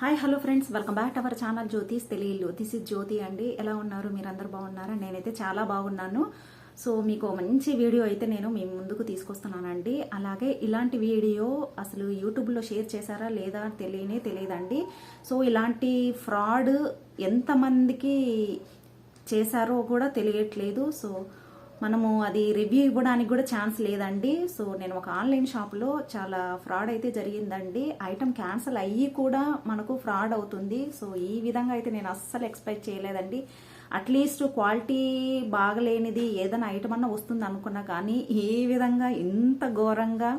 Hi hello friends. Welcome back to our channel Jyothis తెలియలు this is Jyothi అండి. ఎలా ఉన్నారు? మీరందరూ బాగున్నారా? నేనైతే చాలా బాగున్నాను. సో మీకు మంచి వీడియో అయితే నేను మీ ముందుకు తీసుకొస్తున్నానండి. అలాగే ఇలాంటి వీడియో అసలు యూట్యూబ్లో షేర్ చేశారా లేదా తెలియనే తెలియదండి. సో ఇలాంటి ఫ్రాడ్ ఎంతమందికి చేశారో కూడా తెలియట్లేదు. సో మనము అది రివ్యూ ఇవ్వడానికి కూడా ఛాన్స్ లేదండి. సో నేను ఒక ఆన్లైన్ షాప్లో చాలా ఫ్రాడ్ అయితే జరిగిందండి. ఐటమ్ క్యాన్సిల్ అయ్యి కూడా మనకు ఫ్రాడ్ అవుతుంది. సో ఈ విధంగా అయితే నేను అస్సలు ఎక్స్పెక్ట్ చేయలేదండి. అట్లీస్ట్ క్వాలిటీ బాగలేనిది ఏదైనా ఐటమ్ అన్న వస్తుంది అనుకున్నా కానీ ఈ విధంగా ఇంత ఘోరంగా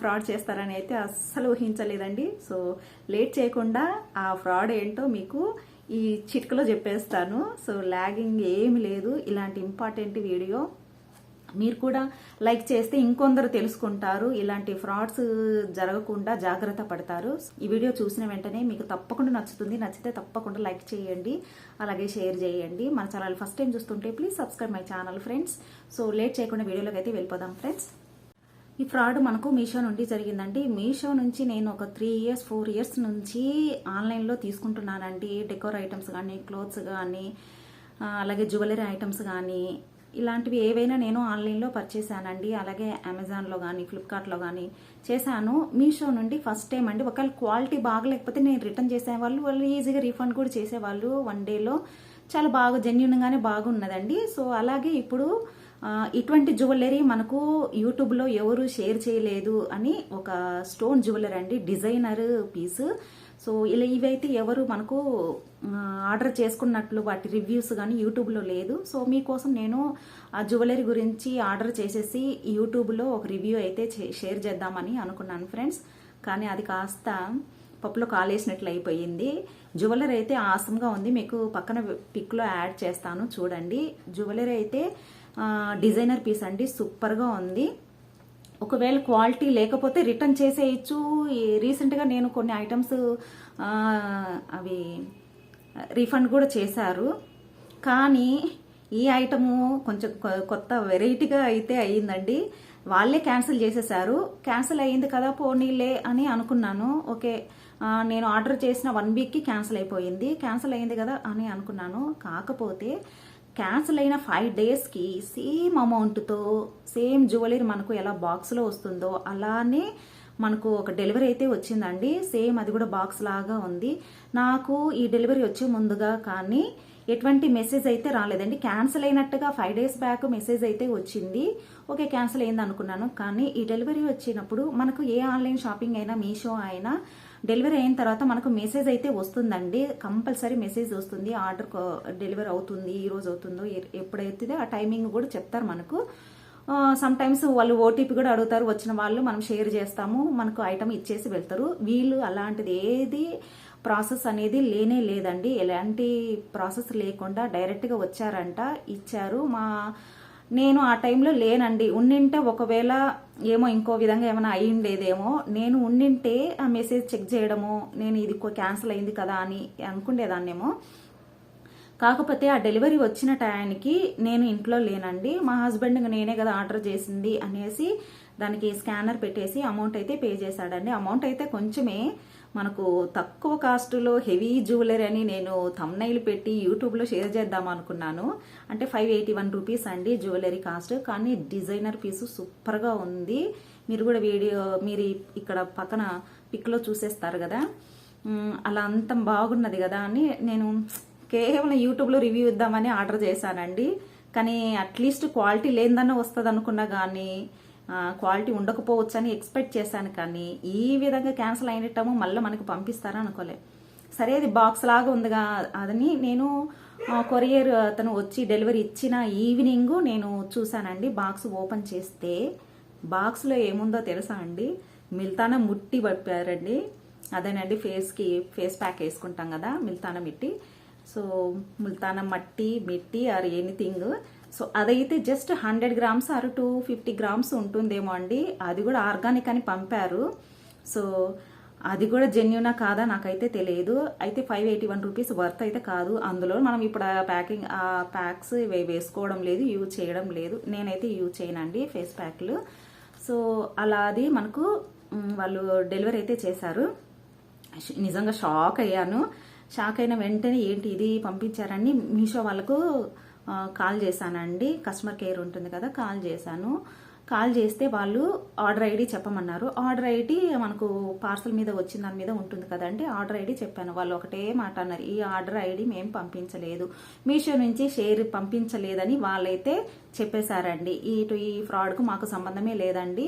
ఫ్రాడ్ చేస్తారని అయితే అస్సలు ఊహించలేదండి. సో లేట్ చేయకుండా ఆ ఫ్రాడ్ ఏంటో మీకు ఈ చిట్కలో చెప్పేస్తాను. సో లాగింగ్ ఏమి లేదు. ఇలాంటి ఇంపార్టెంట్ వీడియో మీరు కూడా లైక్ చేస్తే ఇంకొందరు తెలుసుకుంటారు. ఇలాంటి ఫ్రాడ్స్ జరగకుండా జాగ్రత్త పడతారు. ఈ వీడియో చూసిన వెంటనే మీకు తప్పకుండా నచ్చుతుంది. నచ్చితే తప్పకుండా లైక్ చేయండి. అలాగే షేర్ చేయండి. మన ఛానల్ ఫస్ట్ టైం చూస్తుంటే please subscribe my channel friends. So late చేయకుండా వీడియోలోకి అయితే వెళ్ళిపోదాం ఫ్రెండ్స్. ఈ ఫ్రాడ్ మనకు మీషో నుండి జరిగిందండి. మీషో నుంచి నేను ఒక త్రీ ఇయర్స్ ఫోర్ ఇయర్స్ నుంచి ఆన్లైన్లో తీసుకుంటున్నానండి. డెకోర్ ఐటమ్స్ కానీ క్లోత్స్ కానీ అలాగే జ్యువెలరీ ఐటమ్స్ కానీ ఇలాంటివి ఏవైనా నేను ఆన్లైన్లో పర్చేసానండి అలాగే అమెజాన్లో కానీ ఫ్లిప్కార్ట్లో కానీ చేశాను. మీషో నుండి ఫస్ట్ టైం అండి. ఒకవేళ క్వాలిటీ బాగలేకపోతే నేను రిటర్న్ చేసేవాళ్ళు వాళ్ళు ఈజీగా రీఫండ్ కూడా చేసేవాళ్ళు. వన్ డేలో చాలా బాగా జెన్యున్గానే బాగున్నదండి. సో అలాగే ఇప్పుడు ఇటువంటి జ్యువెలరీ మనకు యూట్యూబ్లో ఎవరు షేర్ చేయలేదు అని ఒక స్టోన్ జ్యువెలరీ అండి డిజైనర్ పీస్. సో ఇలా ఇవైతే ఎవరు మనకు ఆర్డర్ చేసుకున్నట్లు వాటి రివ్యూస్ కానీ యూట్యూబ్లో లేదు. సో మీకోసం నేను ఆ జ్యువెలరీ గురించి ఆర్డర్ చేసేసి యూట్యూబ్లో ఒక రివ్యూ అయితే షేర్ చేద్దామని అనుకున్నాను ఫ్రెండ్స్. కానీ అది కాస్త పప్పులో కాలేసినట్లు అయిపోయింది. జ్యువెలరీ అయితే ఆసంగా ఉంది. మీకు పక్కన పిక్లో యాడ్ చేస్తాను చూడండి. జ్యువెలరీ అయితే డిజైనర్ పీస్ అండి సూపర్గా ఉంది. ఒకవేళ క్వాలిటీ లేకపోతే రిటర్న్ చేసేయచ్చు. రీసెంట్గా నేను కొన్ని ఐటమ్స్ అవి రీఫండ్ కూడా చేశారు. కానీ ఈ ఐటము కొంచెం కొత్త వెరైటీగా అయితే అయ్యిందండి. వాళ్ళే క్యాన్సిల్ చేసేసారు క్యాన్సిల్ అయ్యింది కదా పోనీలే అని అనుకున్నాను. ఓకే నేను ఆర్డర్ చేసిన వన్ వీక్కి క్యాన్సిల్ అయిపోయింది. క్యాన్సిల్ అయింది కదా అని అనుకున్నాను. కాకపోతే క్యాన్సిల్ అయిన ఫైవ్ డేస్కి సేమ్ అమౌంట్తో సేమ్ జ్యువెలరీ మనకు ఎలా బాక్స్లో వస్తుందో అలానే మనకు ఒక డెలివరీ అయితే వచ్చిందండి. సేమ్ అది కూడా బాక్స్ లాగా ఉంది. నాకు ఈ డెలివరీ వచ్చే ముందుగా కానీ ఎటువంటి మెసేజ్ అయితే రాలేదండి. క్యాన్సిల్ అయినట్టుగా ఫైవ్ డేస్ బ్యాక్ మెసేజ్ అయితే వచ్చింది. ఓకే క్యాన్సిల్ అయింది అనుకున్నాను కానీ ఈ డెలివరీ వచ్చినప్పుడు మనకు ఏ ఆన్లైన్ షాపింగ్ అయినా మీషో అయినా డెలివరీ అయిన తర్వాత మనకు మెసేజ్ అయితే వస్తుందండి. కంపల్సరీ మెసేజ్ వస్తుంది. ఆర్డర్ డెలివరీ అవుతుంది ఈ రోజు అవుతుందో ఎప్పుడైతే ఆ టైమింగ్ కూడా చెప్తారు మనకు. సమ్ టైమ్స్ వాళ్ళు ఓటీపీ కూడా అడుగుతారు. వచ్చిన వాళ్ళు మనం షేర్ చేస్తాము. మనకు ఐటమ్ ఇచ్చేసి వెళ్తారు. వీళ్ళు అలాంటిది ఏది ప్రాసెస్ అనేది లేనే లేదండి. ఎలాంటి ప్రాసెస్ లేకుండా డైరెక్ట్గా వచ్చారంట ఇచ్చారు. మా నేను ఆ టైంలో లేనండి. ఉండింటే ఒకవేళ ఏమో ఇంకో విధంగా ఏమైనా అయి ఉండేదేమో నేను ఉండింటే ఆ మెసేజ్ చెక్ చేయడము నేను ఇది క్యాన్సిల్ అయింది కదా అని అనుకుండేదాన్నేమో. కాకపోతే ఆ డెలివరీ వచ్చిన టయానికి నేను ఇంట్లో లేనండి. మా హస్బెండ్ నేనే కదా ఆర్డర్ చేసింది అనేసి దానికి స్కానర్ పెట్టేసి అమౌంట్ అయితే పే చేశాడండి. అమౌంట్ అయితే కొంచెమే. మనకు తక్కువ కాస్ట్లో హెవీ జ్యువెలరీ అని నేను తమ్నైల్ పెట్టి యూట్యూబ్లో షేర్ చేద్దాం అనుకున్నాను. అంటే ఫైవ్ ఎయిటీ వన్ రూపీస్ అండి జ్యువెలరీ కాస్ట్. కానీ డిజైనర్ పీసు సూపర్గా ఉంది. మీరు కూడా వీడియో మీరు ఇక్కడ పక్కన పిక్లో చూసేస్తారు కదా. అలా అంత బాగున్నది కదా అని నేను కేవలం యూట్యూబ్లో రివ్యూ ఇద్దామని ఆర్డర్ చేశానండి. కానీ అట్లీస్ట్ క్వాలిటీ లేనిదన్న వస్తుంది అనుకున్నా కానీ క్వాలిటీ ఉండకపోవచ్చు అని ఎక్స్పెక్ట్ చేశాను కానీ ఈ విధంగా క్యాన్సిల్ అయినట్టము మళ్ళీ మనకు పంపిస్తారా అనుకోలే. సరే అది బాక్స్ లాగా ఉందిగా అదని నేను కొరియర్ అతను వచ్చి డెలివరీ ఇచ్చిన ఈవినింగ్ నేను చూశానండి. బాక్స్ ఓపెన్ చేస్తే బాక్స్లో ఏముందో తెలుసా అండి? మిల్తాన ముట్టి పడిపోయారండి అదేనండి ఫేస్కి ఫేస్ ప్యాక్ వేసుకుంటాం కదా మిల్తాన మిట్టి. సో ముల్తాన మట్టి మిట్టి ఆర్ ఎనీథింగ్ సో అదైతే just hundred grams or two fifty grams ఉంటుందేమో అండి అది కూడా ఆర్గానిక్ అని పంపారు సో అది కూడా జెన్యునా కాదా నాకైతే తెలియదు అయితే five eighty one rupees worth అయితే కాదు అందులో మనం ఇప్పుడు ఆ ప్యాకింగ్ ఆ ప్యాక్స్ వేసుకోవడం లేదు యూజ్ చేయడం లేదు నేనైతే యూజ్ చేయనండి ఫేస్ ప్యాక్లు సో అలా అది మనకు వాళ్ళు డెలివరీ అయితే చేశారు నిజంగా షాక్ అయ్యాను షాక్ అయిన వెంటనే ఏంటి ఇది పంపించారని మీషో వాళ్ళకు కాల్ చేశానండి. కస్టమర్ కేర్ ఉంటుంది కదా కాల్ చేశాను. కాల్ చేస్తే వాళ్ళు ఆర్డర్ ఐడి చెప్పమన్నారు. ఆర్డర్ ఐడి మనకు పార్సల్ మీద వచ్చిన దాని మీద ఉంటుంది కదండి ఆర్డర్ ఐడి చెప్పాను. వాళ్ళు ఒకటే మాట అన్నారు ఈ ఆర్డర్ ఐడి మేము పంపించలేదు. మీషో నుంచి షేర్ పంపించలేదని వాళ్ళైతే చెప్పేశారండి. ఇటు ఈ ఫ్రాడ్కు మాకు సంబంధమే లేదండి.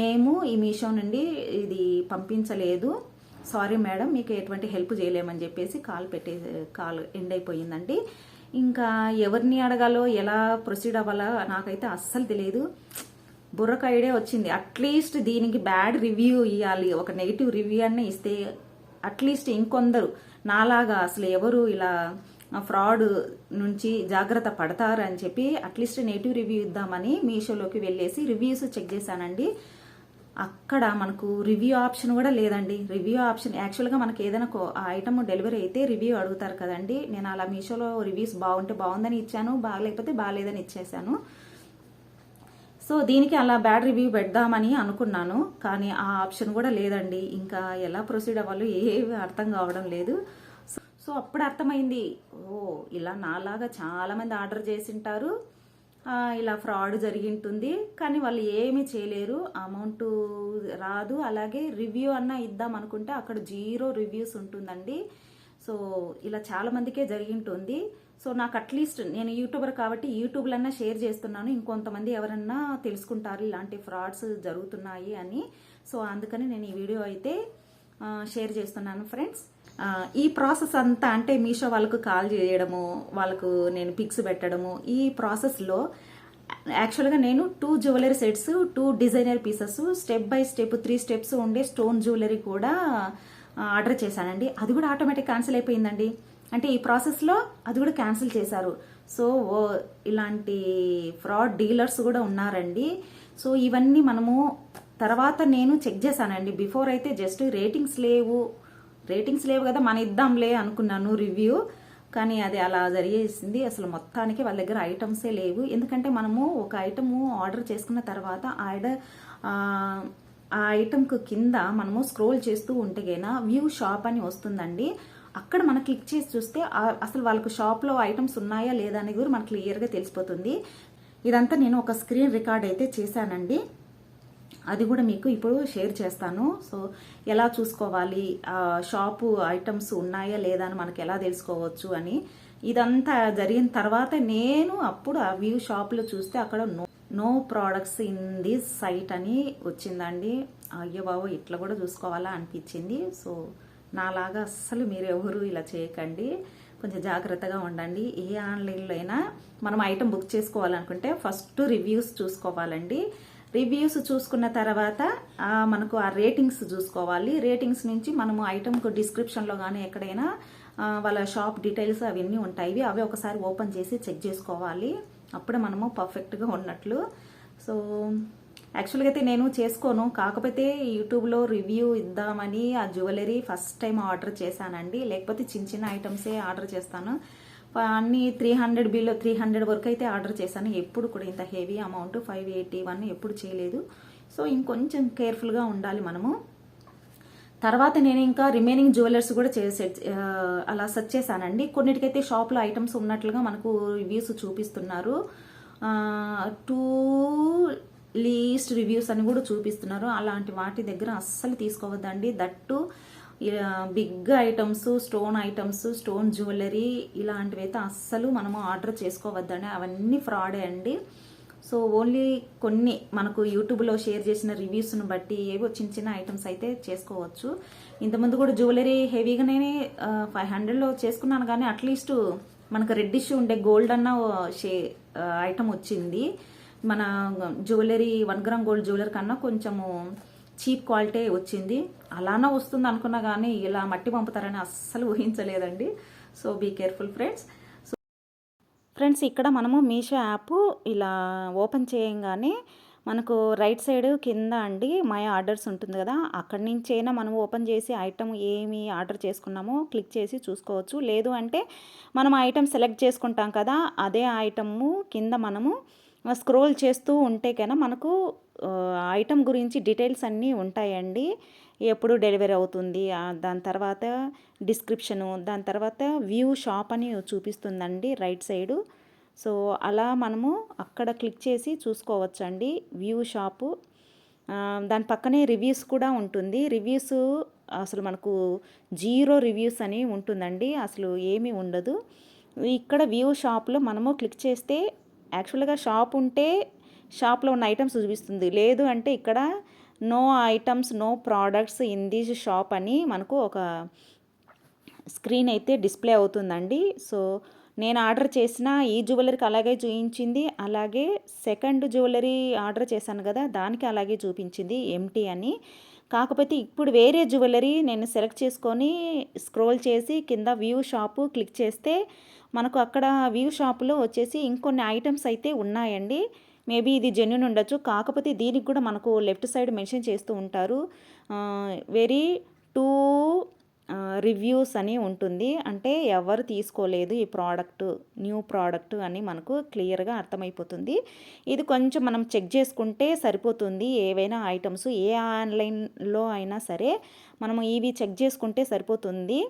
మేము ఈ మీషో నుండి ఇది పంపించలేదు. సారీ మేడం మీకు ఎటువంటి హెల్ప్ చేయలేమని చెప్పేసి కాల్ పెట్టే కాల్ ఎండ్ అయిపోయిందండి. ఇంకా ఎవరిని అడగాలో ఎలా ప్రొసీడ్ అవ్వాలో నాకైతే అస్సలు తెలియదు. బుర్రకు ఐడియా వచ్చింది. అట్లీస్ట్ దీనికి బ్యాడ్ రివ్యూ ఇవ్వాలి ఒక నెగిటివ్ రివ్యూ అన్నీ ఇస్తే అట్లీస్ట్ ఇంకొందరు నాలాగా అసలు ఎవరు ఇలా ఫ్రాడ్ నుంచి జాగ్రత్త పడతారు అని చెప్పి అట్లీస్ట్ నెగిటివ్ రివ్యూ ఇద్దామని మీషోలోకి వెళ్ళేసి రివ్యూస్ చెక్ చేశానండి. అక్కడ మనకు రివ్యూ ఆప్షన్ కూడా లేదండి. రివ్యూ ఆప్షన్ యాక్చువల్గా మనకి ఏదైనా కో- ఆ ఐటమ్ డెలివరీ అయితే రివ్యూ అడుగుతారు కదండి. నేను అలా మీషోలో రివ్యూస్ బాగుంటే బాగుందని ఇచ్చాను బాగలేకపోతే బాగలేదని ఇచ్చేసాను సో దీనికి అలా బ్యాడ్ రివ్యూ పెడదామని అనుకున్నాను. కానీ ఆ ఆప్షన్ కూడా లేదండి. ఇంకా ఎలా ప్రొసీడ్ అవ్వాలో ఏవి అర్థం కావడం లేదు. సో- సో అప్పుడు అర్థమైంది ఓ ఇలా నాలాగా చాలామంది ఆర్డర్ చేసింటారు. ఇలా ఫ్రాడ్ జరిగింటుంది. కానీ వాళ్ళు ఏమీ చేయలేరు. అమౌంట్ రాదు. అలాగే రివ్యూ అన్న ఇద్దాం అనుకుంటే అక్కడ జీరో రివ్యూస్ ఉంటుందండి. సో ఇలా చాలా మందికే జరిగింటుంది. సో నాకు అట్లీస్ట్ నేను యూట్యూబర్ కాబట్టి యూట్యూబ్లన్నా షేర్ చేస్తున్నాను. ఇంకొంతమంది ఎవరన్నా తెలుసుకుంటారు ఇలాంటి ఫ్రాడ్స్ జరుగుతున్నాయి అని. సో అందుకని నేను ఈ వీడియో అయితే షేర్ చేస్తున్నాను ఫ్రెండ్స్. ఈ ప్రాసెస్ అంతా అంటే మీషో వాళ్ళకు కాల్ చేయడము వాళ్ళకు నేను పిక్స్ పెట్టడము ఈ ప్రాసెస్లో యాక్చువల్గా నేను two jewellery sets two designer pieces step by step three steps ఉండే స్టోన్ జ్యువెలరీ కూడా ఆర్డర్ చేశానండి. అది కూడా ఆటోమేటిక్ క్యాన్సిల్ అయిపోయిందండి. అంటే ఈ ప్రాసెస్లో అది కూడా క్యాన్సిల్ చేశారు. సో ఇలాంటి ఫ్రాడ్ డీలర్స్ కూడా ఉన్నారండి. సో ఇవన్నీ మనము తర్వాత నేను చెక్ చేశానండి. బిఫోర్ అయితే జస్ట్ రేటింగ్స్ లేవు. రేటింగ్స్ లేవు కదా మన ఇద్దాంలే అనుకున్నాను రివ్యూ. కానీ అది అలా జరిగేసింది. అసలు మొత్తానికి వాళ్ళ దగ్గర ఐటమ్సే లేవు. ఎందుకంటే మనము ఒక ఐటము ఆర్డర్ చేసుకున్న తర్వాత ఆర్డర్ ఆ ఐటమ్కు కింద మనము స్క్రోల్ చేస్తూ ఉంటే గైనా వ్యూ షాప్ అని వస్తుందండి. అక్కడ మనం క్లిక్ చేసి చూస్తే అసలు వాళ్ళకు షాప్లో ఐటమ్స్ ఉన్నాయా లేదా అనేది కూడా మనకు క్లియర్గా తెలిసిపోతుంది. ఇదంతా నేను ఒక స్క్రీన్ రికార్డ్ అయితే చేశానండి. అది కూడా మీకు ఇప్పుడు షేర్ చేస్తాను. సో ఎలా చూసుకోవాలి? ఆ షాపు ఐటమ్స్ ఉన్నాయా లేదా అని మనకి ఎలా తెలుసుకోవచ్చు అని. ఇదంతా జరిగిన తర్వాత నేను అప్పుడు ఆ వ్యూ షాప్లో చూస్తే అక్కడ no no products in this site అని వచ్చిందండి. అయ్యో బాబు ఇట్లా కూడా చూసుకోవాలా అనిపించింది. సో నాలాగా అస్సలు మీరు ఎవరు ఇలా చేయకండి. కొంచెం జాగ్రత్తగా ఉండండి. ఏ ఆన్లైన్లో అయినా మనం ఐటమ్ బుక్ చేసుకోవాలనుకుంటే ఫస్ట్ రివ్యూస్ చూసుకోవాలండి. రివ్యూస్ చూసుకున్న తర్వాత మనకు ఆ రేటింగ్స్ చూసుకోవాలి. రేటింగ్స్ నుంచి మనము ఐటమ్కు డిస్క్రిప్షన్లో కానీ ఎక్కడైనా వాళ్ళ షాప్ డీటెయిల్స్ అవన్నీ ఉంటాయి. అవి ఒకసారి ఓపెన్ చేసి చెక్ చేసుకోవాలి. అప్పుడే మనము పర్ఫెక్ట్గా ఉన్నట్లు. సో యాక్చువల్గా అయితే నేను చేసుకోను. కాకపోతే యూట్యూబ్లో రివ్యూ ఇద్దామని ఆ జ్యువెలరీ ఫస్ట్ టైం ఆర్డర్ చేశానండి. లేకపోతే చిన్న చిన్న ఐటమ్సే ఆర్డర్ చేస్తాను. అన్ని three hundred below three hundred వరకు అయితే ఆర్డర్ చేశాను. ఎప్పుడు కూడా ఇంత heavy amount five eighty one ఎప్పుడు చేయలేదు. సో ఇంకొంచెం కేర్ఫుల్గా ఉండాలి మనము. తర్వాత నేను ఇంకా రిమైనింగ్ జ్యువెలర్స్ కూడా చేసే అలా సెర్చ్ చేశానండి. కొన్నిటికైతే షాప్లో ఐటమ్స్ ఉన్నట్లుగా మనకు రివ్యూస్ చూపిస్తున్నారు. టూ లీస్ట్ రివ్యూస్ అని కూడా చూపిస్తున్నారు. అలాంటి వాటి దగ్గర అస్సలు తీసుకోవద్దండి. That big items stone items stone jewellery ఇలాంటివి అయితే అస్సలు మనము ఆర్డర్ చేసుకోవద్దండి. అవన్నీ ఫ్రాడే అండి. సో ఓన్లీ కొన్ని మనకు యూట్యూబ్లో షేర్ చేసిన రివ్యూస్ను బట్టి ఏవో చిన్న చిన్న ఐటమ్స్ అయితే చేసుకోవచ్చు. ఇంతకుముందు కూడా జ్యువెలరీ హెవీగానే ఫైవ్ హండ్రెడ్లో చేసుకున్నాను కానీ అట్లీస్ట్ మనకు రెడ్డిష్ ఉండే గోల్డ్ అన్న షే ఐటమ్ వచ్చింది. మన jewellery one gram gold jewellery కన్నా కొంచెము చీప్ క్వాలిటీ వచ్చింది. అలానే వస్తుంది అనుకున్నా కానీ ఇలా మట్టి పంపుతారని అస్సలు ఊహించలేదండి. So be careful friends so friends ఇక్కడ మనము మీషో యాప్ ఇలా ఓపెన్ చేయంగానే మనకు రైట్ సైడ్ కింద అండి మై ఆర్డర్స్ ఉంటుంది కదా. అక్కడి నుంచి అయినా మనం ఓపెన్ చేసి ఐటమ్ ఏమి ఆర్డర్ చేసుకున్నామో క్లిక్ చేసి చూసుకోవచ్చు. లేదు అంటే మనం ఐటమ్ సెలెక్ట్ చేసుకుంటాం కదా. అదే ఐటమ్ కింద మనము స్క్రోల్ చేస్తూ ఉంటే కన్నా మనకు ఐటమ్ గురించి డీటెయిల్స్ అన్నీ ఉంటాయండి. ఎప్పుడు డెలివరీ అవుతుంది దాని తర్వాత డిస్క్రిప్షను దాని తర్వాత వ్యూ షాప్ అని చూపిస్తుందండి రైట్ సైడు. సో అలా మనము అక్కడ క్లిక్ చేసి చూసుకోవచ్చండి వ్యూ షాపు. దాని పక్కనే రివ్యూస్ కూడా ఉంటుంది. రివ్యూస్ అసలు మనకు జీరో రివ్యూస్ అని ఉంటుందండి. అసలు ఏమీ ఉండదు. ఇక్కడ వ్యూ షాప్లో మనము క్లిక్ చేస్తే యాక్చువల్గా షాప్ ఉంటే షాప్లో ఉన్న ఐటమ్స్ చూపిస్తుంది. లేదు అంటే ఇక్కడ no items no products in this shop అని మనకు ఒక స్క్రీన్ అయితే డిస్ప్లే అవుతుందండి. సో నేను ఆర్డర్ చేసిన ఈ జ్యువెలరీకి అలాగే చూపించింది. అలాగే సెకండ్ జ్యువెలరీ ఆర్డర్ చేశాను కదా దానికి అలాగే చూపించింది ఎంటీ అని. కాకపోతే ఇప్పుడు వేరే జ్యువెలరీ నేను సెలెక్ట్ చేసుకొని స్క్రోల్ చేసి కింద వ్యూ షాపు క్లిక్ చేస్తే మనకు అక్కడ వ్యూ షాపులో వచ్చేసి ఇంకొన్ని ఐటమ్స్ అయితే ఉన్నాయండి. మేబీ ఇది జెన్యున్ ఉండొచ్చు. కాకపోతే దీనికి కూడా మనకు లెఫ్ట్ సైడ్ మెన్షన్ చేస్తూ ఉంటారు. వెరీ టూ రివ్యూస్ అని ఉంటుంది. అంటే ఎవరు తీసుకోలేదు ఈ ప్రోడక్ట్ న్యూ ప్రోడక్ట్ అని మనకు క్లియర్గా అర్థమైపోతుంది. ఇది కొంచెం మనం చెక్ చేసుకుంటే సరిపోతుంది. ఏవైనా ఐటమ్స్ ఏ ఆన్లైన్లో అయినా సరే మనము ఇవి చెక్ చేసుకుంటే సరిపోతుంది.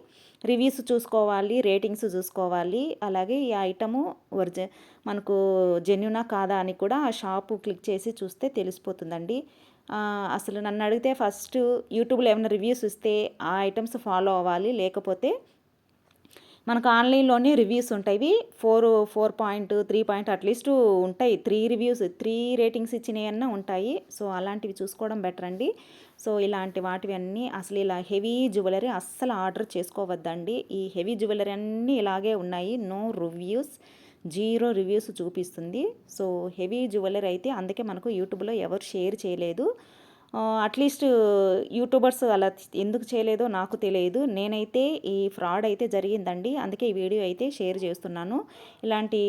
రివ్యూస్ చూసుకోవాలి రేటింగ్స్ చూసుకోవాలి. అలాగే ఈ ఐటము ఒరిజి మనకు జెన్యునా కాదా అని కూడా ఆ షాపు క్లిక్ చేసి చూస్తే తెలిసిపోతుందండి. అసలు నన్ను అడిగితే ఫస్ట్ యూట్యూబ్లో ఏమైనా రివ్యూస్ ఇస్తే ఆ ఐటమ్స్ ఫాలో అవ్వాలి. లేకపోతే మనకు ఆన్లైన్లోనే రివ్యూస్ ఉంటాయి. Four four point three point at least ఉంటాయి. త్రీ రివ్యూస్ త్రీ రేటింగ్స్ ఇచ్చినవి ఉంటాయి. సో అలాంటివి చూసుకోవడం బెటర్ అండి. సో ఇలాంటి వాటివి అన్నీ అసలు ఇలా హెవీ జ్యువెలరీ అస్సలు ఆర్డర్ చేసుకోవద్దండి. ఈ హెవీ జ్యువెలరీ అన్నీ ఇలాగే ఉన్నాయి. No reviews. జీరో రివ్యూస్ చూపిస్తుంది. సో హెవీ జ్యువెలరీ అయితే అందుకే మనకు యూట్యూబ్లో ఎవరు షేర్ చేయలేదు. అట్లీస్ట్ యూట్యూబర్స్ అలా ఎందుకు చేయలేదో నాకు తెలియదు. నేనైతే ఈ ఫ్రాడ్ అయితే జరిగిందండి. అందుకే ఈ వీడియో అయితే షేర్ చేస్తున్నాను. ఇలాంటి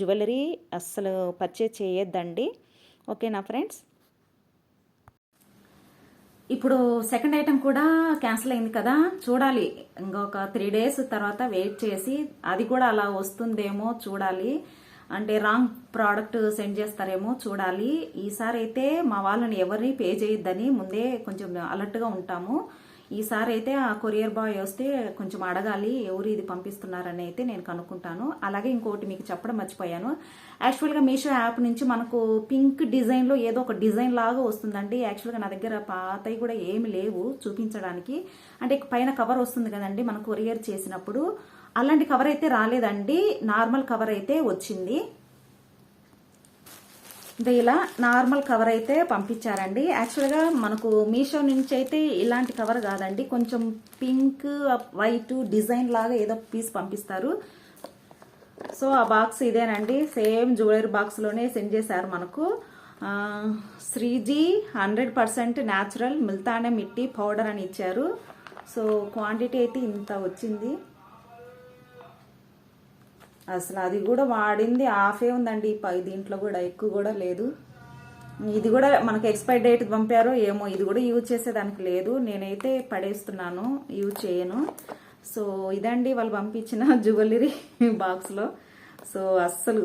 జ్యువెలరీ అస్సలు పర్చేజ్ చేయొద్దండి. ఓకేనా ఫ్రెండ్స్? ఇప్పుడు సెకండ్ ఐటెం కూడా క్యాన్సిల్ అయింది కదా చూడాలి. ఇంకొక త్రీ డేస్ తర్వాత వెయిట్ చేసి అది కూడా అలా వస్తుందేమో చూడాలి. అంటే రాంగ్ ప్రోడక్ట్ సెండ్ చేస్తారేమో చూడాలి. ఈసారి అయితే మా వాళ్ళని ఎవరిని పే చేయొద్దని ముందే కొంచెం అలర్ట్గా ఉంటాము. ఈసారి అయితే ఆ కొరియర్ బాయ్ వస్తే కొంచెం అడగాలి ఎవరు ఇది పంపిస్తున్నారని అయితే నేను కనుక్కుంటాను. అలాగే ఇంకోటి మీకు చెప్పడం మర్చిపోయాను. యాక్చువల్గా మీషో యాప్ నుంచి మనకు పింక్ డిజైన్లో ఏదో ఒక డిజైన్ లాగా వస్తుందండి. యాక్చువల్గా నా దగ్గర పాతవి కూడా ఏమి లేవు చూపించడానికి. అంటే పైన కవర్ వస్తుంది కదండి మనం కొరియర్ చేసినప్పుడు. అలాంటి కవర్ అయితే రాలేదండి. నార్మల్ కవర్ అయితే వచ్చింది. ఇది ఇలా నార్మల్ కవర్ అయితే పంపించారండి. యాక్చువల్గా మనకు మీషో నుంచి అయితే ఇలాంటి కవర్ కాదండి. కొంచెం పింక్ వైట్ డిజైన్ లాగా ఏదో పీస్ పంపిస్తారు. సో ఆ బాక్స్ ఇదేనండి. సేమ్ జ్యువెలరీ బాక్స్లోనే సెండ్ చేశారు మనకు. Shreeji hundred percent natural Multani mitti powder అని ఇచ్చారు. సో క్వాంటిటీ అయితే ఇంత వచ్చింది. అసలు అది కూడా వాడింది ఆఫే ఉందండి. పై దీంట్లో కూడా ఎక్కువ కూడా లేదు. ఇది కూడా మనకు ఎక్స్పైర్ డేట్ పంపారో ఏమో ఇది కూడా యూజ్ చేసేదానికి లేదు. నేనైతే పడేస్తున్నాను యూజ్ చేయను. సో ఇదండి వాళ్ళు పంపించిన జ్యువెలరీ బాక్స్లో సో అస్సలు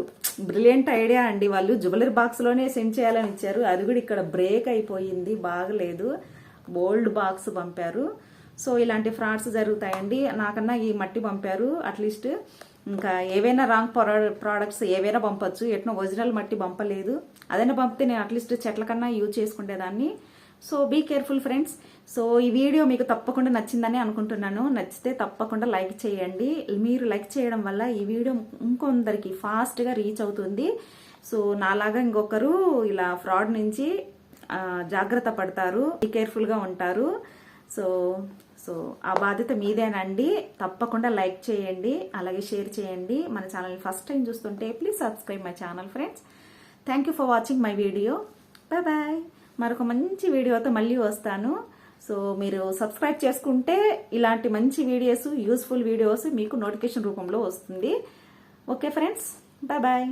బ్రిలియంట్ ఐడియా అండి. వాళ్ళు జ్యువెలరీ బాక్స్లోనే సెండ్ చేయాలని ఇచ్చారు. అది కూడా ఇక్కడ బ్రేక్ అయిపోయింది బాగలేదు. బోల్డ్ బాక్స్ పంపారు. సో ఇలాంటి ఫ్రాడ్స్ జరుగుతాయండి. నాకన్నా ఈ మట్టి పంపారు అట్లీస్ట్ ఇంకా ఏవైనా రాంగ్ ప్రోడక్ట్స్ ఏవైనా పంపొచ్చు. ఎట్నో ఒరిజినల్ మట్టి పంపలేదు. అదైనా పంపితే నేను అట్లీస్ట్ చెట్ల కన్నా యూజ్ చేసుకునేదాన్ని so be careful friends so ఈ వీడియో మీకు తప్పకుండా నచ్చిందని అనుకుంటున్నాను. నచ్చితే తప్పకుండా లైక్ చేయండి. మీరు లైక్ చేయడం వల్ల ఈ వీడియో ఇంకొందరికి ఫాస్ట్గా రీచ్ అవుతుంది. సో నాలాగా ఇంకొకరు ఇలా ఫ్రాడ్ నుంచి జాగ్రత్త పడతారు. బీ కేర్ఫుల్గా ఉంటారు. సో సో ఆ బాధ్యత మీదేనండి. తప్పకుండా లైక్ చేయండి అలాగే షేర్ చేయండి. మన ఛానల్ని ఫస్ట్ టైం చూస్తుంటే please subscribe my channel friends. Thank you for watching my video bye bye మరొక మంచి వీడియోతో మళ్ళీ వస్తాను. సో మీరు సబ్స్క్రైబ్ చేసుకుంటే ఇలాంటి మంచి వీడియోస్ యూస్ఫుల్ వీడియోస్ మీకు నోటిఫికేషన్ రూపంలో వస్తుంది. Okay friends bye bye